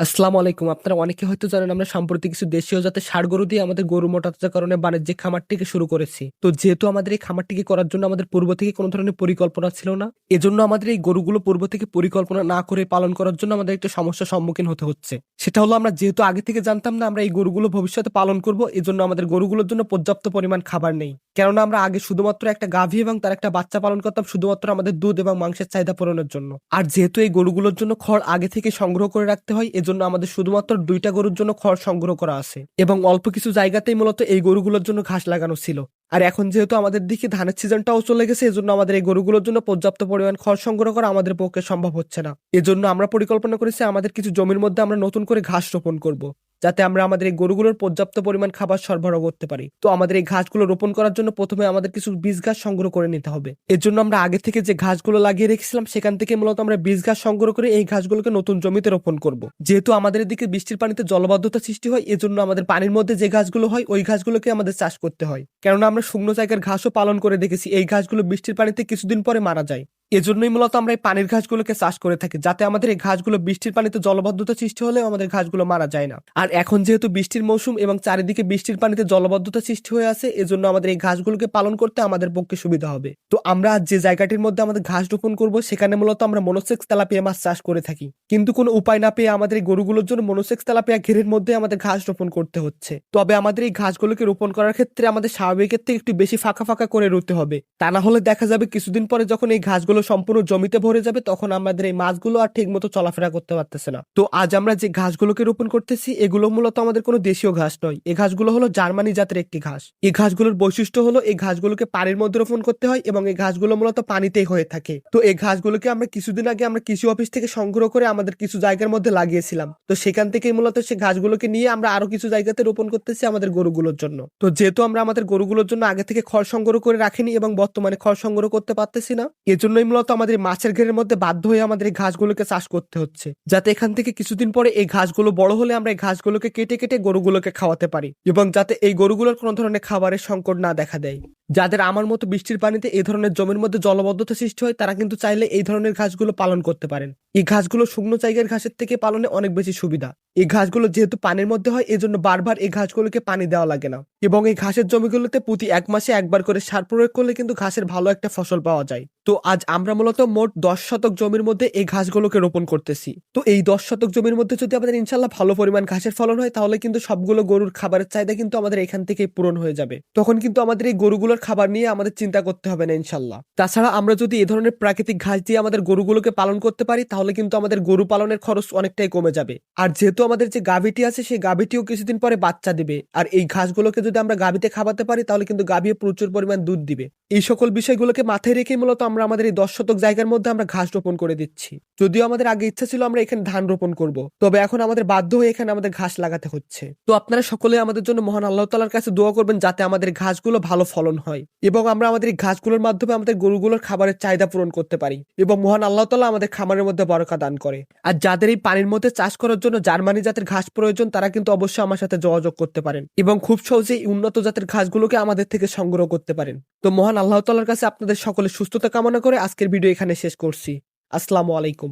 আসসালামু আলাইকুম। আপনারা অনেকে হয়তো জানেন আমরা সম্প্রতি কিছু দেশীয় জাতের ষাড় গরু দিয়ে আমাদের গরু মোটাতাজাকরণে বাণিজ্যিক খামারটিকে শুরু করেছি। তো যেহেতু আমাদের এই খামারটিকে করার জন্য আমাদের পূর্ব থেকে কোনো ধরনের পরিকল্পনা ছিল না, এজন্য আমাদের এই গরুগুলো পূর্ব থেকে পরিকল্পনা না করে পালন করার জন্য আমাদের একটা সমস্যার সম্মুখীন হতে হচ্ছে। সেটা হলো আমরা যেহেতু আগে থেকে জানতাম না আমরা এই গরুগুলো ভবিষ্যতে পালন করব, এজন্য আমাদের গরুগুলোর জন্য পর্যাপ্ত পরিমাণ খাবার নেই। কেননা আমরা আগে শুধুমাত্র একটা গাভী এবং তার একটা বাচ্চা পালন করতাম, শুধুমাত্র আমাদের দুধ এবং মাংসের চাহিদা পূরণের জন্য। আর যেহেতু এই গরুগুলোর জন্য খড় আগে থেকে সংগ্রহ করে রাখতে হয়, এজন্য আমাদের শুধুমাত্র দুইটা গরুর জন্য খড় সংগ্রহ করা আছে। এবং অল্প কিছু জায়গাতেই মূলত এই গরুগুলোর জন্য ঘাস লাগানো ছিল। আর এখন যেহেতু আমাদের দিকে ধানের সিজনটাও চলে গেছে, এজন্য আমাদের এই গরুগুলোর জন্য পর্যাপ্ত পরিমাণ খড় সংগ্রহ করা আমাদের পক্ষে সম্ভব হচ্ছে না। এজন্য আমরা পরিকল্পনা করেছি, আমাদের কিছু জমির মধ্যে আমরা নতুন করে ঘাস রোপণ করব। যাতে আমরা আমাদের এই গরুগুলোর পর্যাপ্ত পরিমাণ খাবার সরবরাহ করতে পারি। তো আমাদের এই ঘাসগুলো রোপণ করার জন্য প্রথমে আমাদের কিছু বীজ ঘাস সংগ্রহ করে নিতে হবে। এর জন্য আমরা আগে থেকে যে ঘাসগুলো লাগিয়ে রেখেছিলাম, সেখান থেকে মূলত আমরা বীজ ঘাস সংগ্রহ করে এই ঘাসগুলোকে নতুন জমিতে রোপণ করব। যেহেতু আমাদের এদিকে বৃষ্টির পানিতে জলবদ্ধতা সৃষ্টি হয়, এজন্য আমাদের পানির মধ্যে যে ঘাসগুলো হয়, ওই ঘাসগুলোকে আমাদের চাষ করতে হয়। কেননা আমরা শুকনো জায়গার ঘাসও পালন করে দেখেছি, এই ঘাসগুলো বৃষ্টির পানিতে কিছুদিন পরে মারা যায়। এজন্যই মূলত আমরা এই পানির ঘাসগুলোকে চাষ করে থাকি, যাতে আমাদের এই ঘাসগুলো বৃষ্টির পানিতে জলবদ্ধতা সৃষ্টি হলেও আমাদের ঘাসগুলো মারা যায় না। আর এখন যেহেতু বৃষ্টির মৌসুম এবং চারিদিকে বৃষ্টির পানিতে জলবদ্ধতা সৃষ্টি হয়ে আছে, এজন্য আমাদের এই ঘাসগুলোকে পালন করতে আমাদের পক্ষে সুবিধা হবে। তো আমরা যে জায়গাটির মধ্যে আমাদের ঘাস রোপণ করব, সেখানে মূলত আমরা মনোসেক্স তেলাপিয়া মাছ চাষ করে থাকি। কিন্তু কোনো উপায় না পেয়ে আমাদের এই গরুগুলোর জন্য মনোসেক্স তেলাপিয়া ঘেরের মধ্যে আমাদের ঘাস রোপণ করতে হচ্ছে। তবে আমাদের এই ঘাসগুলোকে রোপণ করার ক্ষেত্রে আমাদের স্বাভাবিকের থেকে একটু বেশি ফাঁকা ফাঁকা করে রুতে হবে। তা না হলে দেখা যাবে কিছুদিন পরে যখন এই ঘাসগুলো সম্পূর্ণ জমিতে ভরে যাবে, তখন আমাদের এই মাছগুলো আর ঠিক মতো চলাফেরা করতে পারতেছে না। তো আজ আমরা যে ঘাসগুলোকে রোপণ করতেছি, এগুলো মূলত আমাদের কোনো দেশীয় ঘাস নয়। এই ঘাসগুলো হলো জার্মানি জাতের একটি ঘাস। এই ঘাসগুলোর বৈশিষ্ট্য হলো এই ঘাসগুলোকে পানির মধ্যে রোপণ করতে হয় এবং এই ঘাসগুলো মূলত পানিতেই হয়ে থাকে। তো এই ঘাসগুলোকে আমরা কিছুদিন আগে আমরা কৃষি অফিস থেকে সংগ্রহ করে আমাদের কিছু জায়গার মধ্যে লাগিয়েছিলাম। তো সেখান থেকেই মূলত সেই ঘাসগুলোকে নিয়ে আমরা আরও কিছু জায়গাতে রোপণ করতেছি আমাদের গরুগুলোর জন্য। তো যেহেতু আমরা আমাদের গরুগুলোর জন্য আগে থেকে খড় সংগ্রহ করে রাখিনি এবং বর্তমানে খড় সংগ্রহ করতে পারতেছি না, এজন্যই মূলত আমাদের মাছের ঘেরের মধ্যে বাধ্য হয়ে আমাদের এই ঘাসগুলোকে চাষ করতে হচ্ছে, যাতে এখান থেকে কিছুদিন পরে এই ঘাসগুলো বড় হলে আমরা এই ঘাসগুলোকে কেটে কেটে গরুগুলোকে খাওয়াতে পারি এবং যাতে এই গরুগুলোর কোনো ধরনের খাবারের সংকট না দেখা দেয়। যাদের আমার মতো বৃষ্টির পানিতে এই ধরনের জমির মধ্যে জলবদ্ধতা সৃষ্টি হয়, তারা কিন্তু চাইলে এই ধরনের ঘাসগুলো পালন করতে পারেন। এই ঘাসগুলো শুকনো জায়গার ঘাসের থেকে পালনে অনেক বেশি সুবিধা। এই ঘাসগুলো যেহেতু পানির মধ্যে হয়, এজন্য বারবার এই ঘাসগুলোকে পানি দেওয়া লাগে না। এবং এই ঘাসের জমিগুলোতে প্রতি এক মাসে একবার করে সার প্রয়োগ করলে কিন্তু ঘাসের ভালো একটা ফসল পাওয়া যায়। তো আজ আমরা মূলত মোট দশ শতক জমির মধ্যে এই ঘাসগুলোকে রোপণ করতেছি। তো এই দশ শতক জমির মধ্যে যদি আমাদের ইনশাল্লাহ ভালো পরিমাণ ঘাসের ফলন হয়, তাহলে কিন্তু সবগুলো গরুর খাবারের চাহিদা কিন্তু আমাদের এখান থেকে পূরণ হয়ে যাবে। তখন কিন্তু আমাদের এই গরুগুলোর খাবার নিয়ে আমাদের চিন্তা করতে হবে না ইনশাল্লাহ তাছাড়া আমরা যদি এ ধরনের প্রাকৃতিক ঘাস দিয়ে আমাদের গরুগুলোকে পালন করতে পারি, তাহলে কিন্তু আমাদের গরু পালনের খরচ অনেকটাই কমে যাবে। আর যেহেতু আমাদের যে গাভীটি আছে, সেই গাভীটিও কিছুদিন পরে বাচ্চা দিবে। আর এই ঘাসগুলোকে যদি আমরা গাভীতে খাওয়াতে পারি, তাহলে কিন্তু গাভী প্রচুর পরিমাণ দুধ দিবে। এই সকল বিষয়গুলোকে মাথায় রেখে মূলত আমরা আমাদের এই দশ শতক জায়গার মধ্যে আমরা ঘাস রোপণ করে দিচ্ছি। যদিও আমাদের আগে ইচ্ছা ছিল আমরা এখানে ধান রোপণ করব, তবে এখন আমাদের বাধ্য হয়ে এখানে আমাদের ঘাস লাগাতে হচ্ছে। তো আপনারা সকলে আমাদের জন্য মহান আল্লাহ তালার কাছে দোয়া করবেন যাতে আমাদের ঘাসগুলো ভালো ফলন হয় এবং আমরা আমাদের এই ঘাসগুলোর মাধ্যমে আমাদের গরুগুলোর খাবারের চাহিদা পূরণ করতে পারি এবং মহান আল্লাহ তালা আমাদের খামারের মধ্যে বরকা দান করে। আর যাদের এই পানির মধ্যে চাষ করার জন্য জার্মানি জাতের ঘাস প্রয়োজন, তারা কিন্তু অবশ্যই আমার সাথে যোগাযোগ করতে পারেন এবং খুব সহজেই উন্নত জাতের ঘাসগুলোকে আমাদের থেকে সংগ্রহ করতে পারেন। তো মহান আল্লাহ তালার কাছে আপনাদের সকলে সুস্থতা কামনা করে আজকের ভিডিও এখানে শেষ করছি। আসসালামু আলাইকুম।